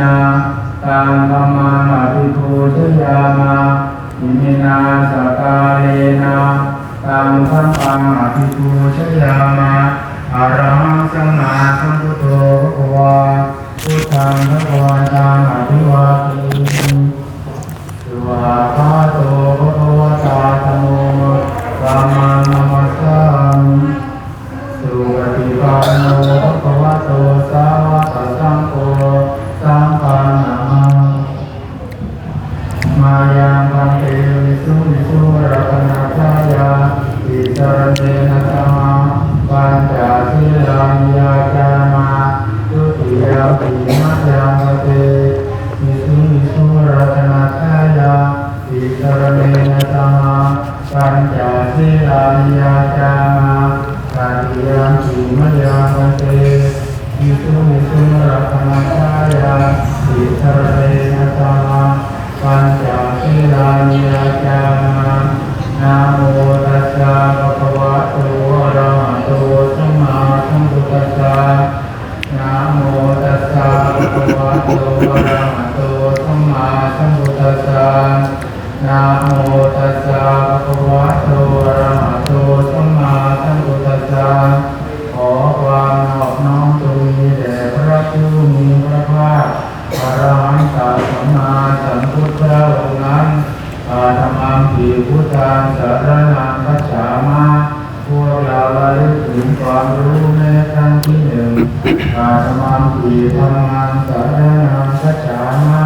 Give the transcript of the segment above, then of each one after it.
นะตังธรรมังอภิปูชยามาอิมินาสกาเลนะตังสัมปังอภิปูชยามาอะรหังสัมมาสัมพุทโธภควาพุทธังภควาตังอภิวาทมิสุอาภาโตภะคะวะตาธัมโมธัมมังนัมมัสสามิสุปฏิปันโนภะคะวะโตสาวกสังโฆ ปัญจสิลานิยาจามาตาติยังปิมยาปเตยิสุมิสุรัตนา พุทธังสารนังคัจฉามาพวกเราระลึกถึงความรู้ในครั้งที่หนึ่งอาตมาปีทำงานสารนามกัจฉามา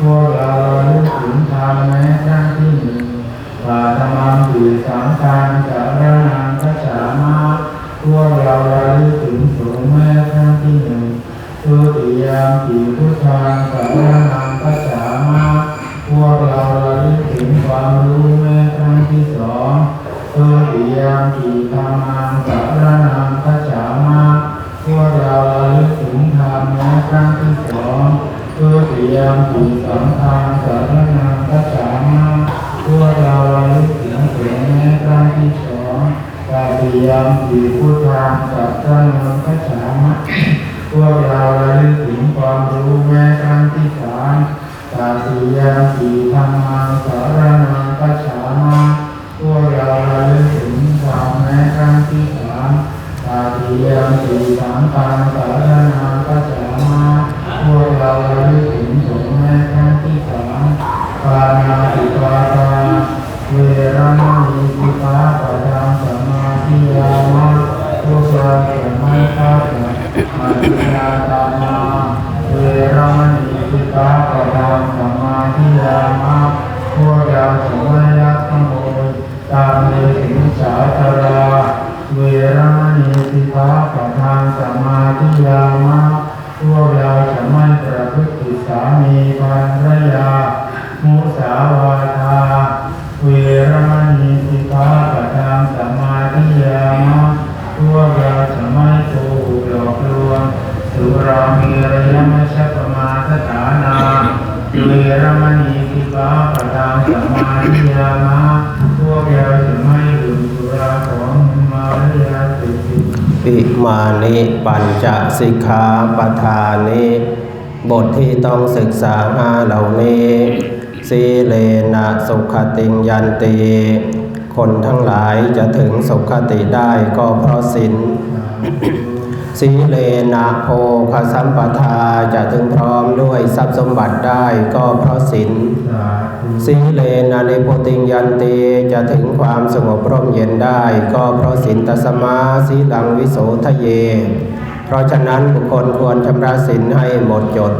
พวกเราระลึกถึงธรรมในครั้งที่หนึ่งอาตมาปีสังฆานสารนามกัจฉามาพวกเราระลึกถึงสงฆ์ในครั้งที่หนึ่งทุติยามปีพุทธังสารนามกัจฉามา ติยามปีธรรมังสัระนังคัจามาพวกเราระลึกถึงธรรมในครั้งที่สองทุติยามปีสังฆังสัระนังคัจามาพวกเราระลึกถึงเสงฆ์ในครั้งที่สองตติยามปีพุทธังสัระนังคัจามาพวกเราระลึกถึงความรู้แม้ครั้งที่สามตติยามปีธรรมังสัระนังคัจามา พวกเราระลึกถึงความแม้ครั้งที่สาม ตาติยมสีสังฆังสารนาคัจฉามาพวกเราระลึกถึงสงฆ์แม้ครั้งที่สามปานาติปาตาเวรมณีสิกขาปะทังสมาธิยามะพวกเราจะไม่ฆ่าสัตว์มาติยาตามาเวรมณีสิกขาปะทังสมาธิยามะพวกเราจะไม่ลักขโมยตามในสิงสาธาร รมณีสิกขาปะทานสมาธิยามะพวกเราจะไม่ประพฤติสามีภรรยา มุสาวาทา เวรมณีสิกขาปะทานสมาธิยามะพวกเราจะไม่โกหกหลอกลวง สุรามีระยมชปมาสถานา เวรมณีสิกขาปะทานสมาธิยามะพวกเราจะไม่ดื่มสุราของมารยาเสพติดอิมานิปัญจสิกขาปทานิบทที่ต้องศึกษาห้าเหล่านี้สีเลนะสุขติยันตีคนทั้งหลายจะถึงสุขติได้ก็เพราะศีล สีเลนะโภคสัมปทาจะถึงพร้อมด้วยทรัพย์สมบัติได้ก็เพราะศีลสาธุสีเลนะนิพุติงยันติจะถึงความสงบร่มเย็นได้ ก็เพราะสินตสมาสีลังวิโสทะเย เพราะฉะนั้นบุคคลควรชำระสินให้หมดจด